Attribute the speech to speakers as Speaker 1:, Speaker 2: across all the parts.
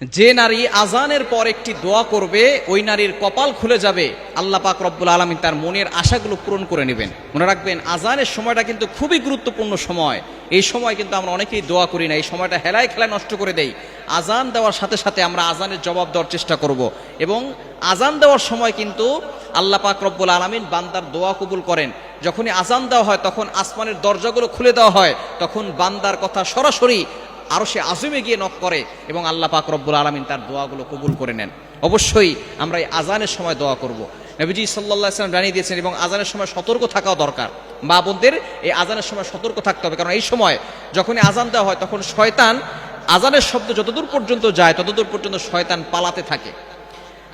Speaker 1: যে নারী আজানের পর একটি দোয়া করবে, ওই নারীর কপাল খুলে যাবে। আল্লাহ পাক রব্বুল আলমিন তার মনের আশাগুলো পূরণ করে নেবেন। মনে রাখবেন, আজানের সময়টা কিন্তু খুবই গুরুত্বপূর্ণ সময়। এই সময় কিন্তু আমরা অনেকেই দোয়া করি না, এই সময়টা হেলায় খেলায় নষ্ট করে দেই। আজান দেওয়ার সাথে সাথে আমরা আজানের জবাব দেওয়ার চেষ্টা করব। এবং আজান দেওয়ার সময় কিন্তু আল্লাহ পাক রব্বুল আলমিন বান্দার দোয়া কবুল করেন। যখনই আজান দেওয়া হয়, তখন আসমানের দরজাগুলো খুলে দেওয়া হয়। তখন বান্দার কথা সরাসরি আরও সে আজমে গিয়ে নক করে এবং আল্লাহ পাক রব্বুল আলমিন তার দোয়াগুলো কবুল করে নেন। অবশ্যই আমরা এই আজানের সময় দোয়া করব। নবীজি সাল্লাহ সাল্লাম জানিয়ে দিয়েছেন, এবং আজানের সময় সতর্ক থাকাও দরকার। মা বোনদের এই আজানের সময় সতর্ক থাকতে হবে, কারণ এই সময় যখনই আজান দেওয়া হয়, তখন শয়তান আজানের শব্দ যতদূর পর্যন্ত যায়, ততদূর পর্যন্ত শয়তান পালাতে থাকে।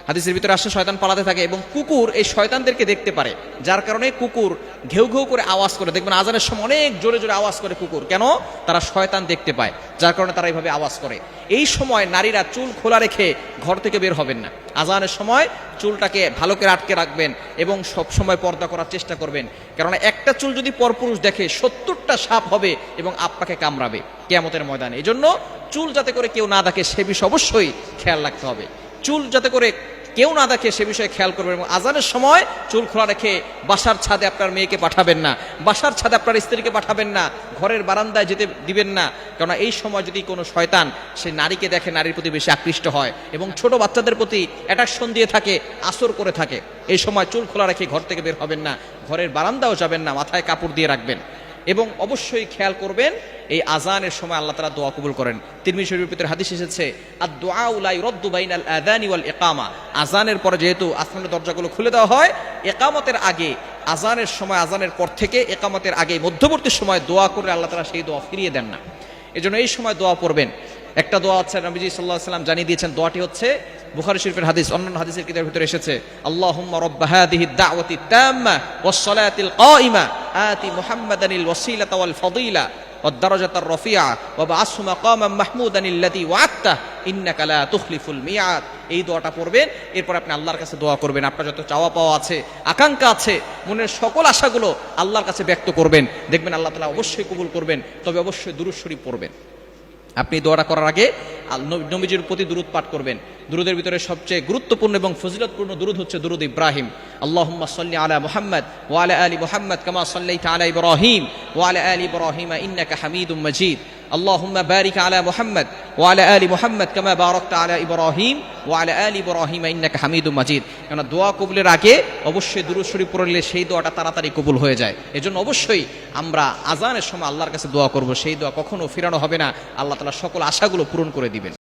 Speaker 1: হাদিসের ভিতরে আসে শয়তান পালাতে থাকে এবং কুকুর এই শয়তানদেরকে দেখতে পারে। যার কারণে কুকুর ঘেউ ঘেউ করে আওয়াজ করে। দেখবেন আজানের সময় অনেক জোরে জোরে আওয়াজ করে কুকুর। কেন? তারা শয়তান দেখতে পায়, যার কারণে তারা এইভাবে আওয়াজ করে। এই সময় নারীরা চুল খোলা রেখে ঘর থেকে বের হবেন না। আজানের সময় চুলটাকে ভালো করে আটকে রাখবেন এবং সব সময় পর্দা করার চেষ্টা করবেন। কেননা একটা চুল যদি পরপুরুষ দেখে সত্তরটা সাপ হবে এবং আপনাকে কামড়াবে কেয়ামতের ময়দানে। এই জন্য চুল যাতে করে কেউ না দেখে সে বিষয়ে অবশ্যই খেয়াল রাখতে হবে। চুল যাতে করে কেউ না দেখে সে বিষয়ে খেয়াল করবেন এবং আজানের সময় চুল খোলা রেখে বাসার ছাদে আপনার মেয়েকে পাঠাবেন না। বাসার ছাদে আপনার স্ত্রীকে পাঠাবেন না। ঘরের বারান্দায় যেতে দিবেন না। কেননা এই সময় যদি কোনো শয়তান সে নারীকে দেখে, নারীর প্রতি বেশি আকৃষ্ট হয় এবং ছোট বাচ্চাদের প্রতি অ্যাট্রাকশন দিয়ে থাকে, আসর করে থাকে, এই সময় চুল খোলা রেখে ঘর থেকে বের হবেন না। ঘরের বারান্দাও যাবেন না, মাথায় কাপড় দিয়ে রাখবেন। এবং অবশ্যই খেয়াল করবেন, এই আজানের সময় আল্লাহ তালা দোয়া কবুল করেন। তিরমিজি শরীফের ভিতরে হাদিস এসেছে আর দোয়া উলাই রদ্দু বাইনাল আদানি ওয়াল একামা আজানের পরে যেহেতু আসমানের দরজাগুলো খুলে দেওয়া হয় একামতের আগে আজানের সময় আজানের পর থেকে একামতের আগে, মধ্যবর্তী সময় দোয়া করে আল্লাহ তালা সেই দোয়া ফিরিয়ে দেন না। এজন্য এই সময় দোয়া পড়বেন। একটা দোয়া আছে, নবীজি সাল্লাহ সাল্লাম জানিয়ে দিয়েছেন, দোয়াটি হচ্ছে বুখারী শরীফের হাদিস অন্যান্য হাদিসের কিতাবের ভিতরে এসেছে আল্লাহুম্মা রাব্ব হাদিহি দাওয়াতি তাম্মা ওয়াস সালাতিল কাইমা আতি মুহাম্মাদানিল ওয়াসিলাতা ওয়াল ফাদিলা والدرجة الرفيعة وبعثه مقاما محمودا الذي وعدته إنك لا تخلف الميعاد এই দোয়াটা পড়বেন এরপর আপনি আল্লাহর কাছে দোয়া করবেন আপনার যত চাওয়া পাওয়া আছে আকাঙ্ক্ষা আছে মনের সকল আশাগুলো আল্লাহর কাছে ব্যক্ত করবেন দেখবেন আল্লাহ তালা অবশ্যই কবুল করবেন তবে অবশ্যই দুরুদ শরীফ পড়বেন আপনি দোয়াটা করার আগে নবীজির প্রতি দুরুদ পাঠ করবেন। দুরুদের ভিতরে সবচেয়ে গুরুত্বপূর্ণ এবং ফজিলতপূর্ণ দুরুদ হচ্ছে দুরুদ ইব্রাহিম। আল্লাহুম্মা সাল্লি আলা মুহাম্মদ ওয়ালা আলী মোহাম্মদ কামা সাল্লাইতা আলা ইব্রাহিম ওয়ালা আলি ইব্রাহিম ইন্নাকা হামিদুম মাজিদ। اللهم بارك على محمد وعلى آل محمد كما باركت على إبراهيم وعلى آل إبراهيم إنك حميد مجيد কেন দোয়া কবুলের আগে অবশ্যই দুরূদ শরীফ পড়লে সেই দোয়াটা তাড়াতাড়ি কবুল হয়ে যায় এজন্য অবশ্যই আমরা আজানের সময় আল্লাহর কাছে দোয়া করব সেই দোয়া কখনো ফিরানো হবে না আল্লাহ তাআলা সকল আশাগুলো পূরণ করে দিবেন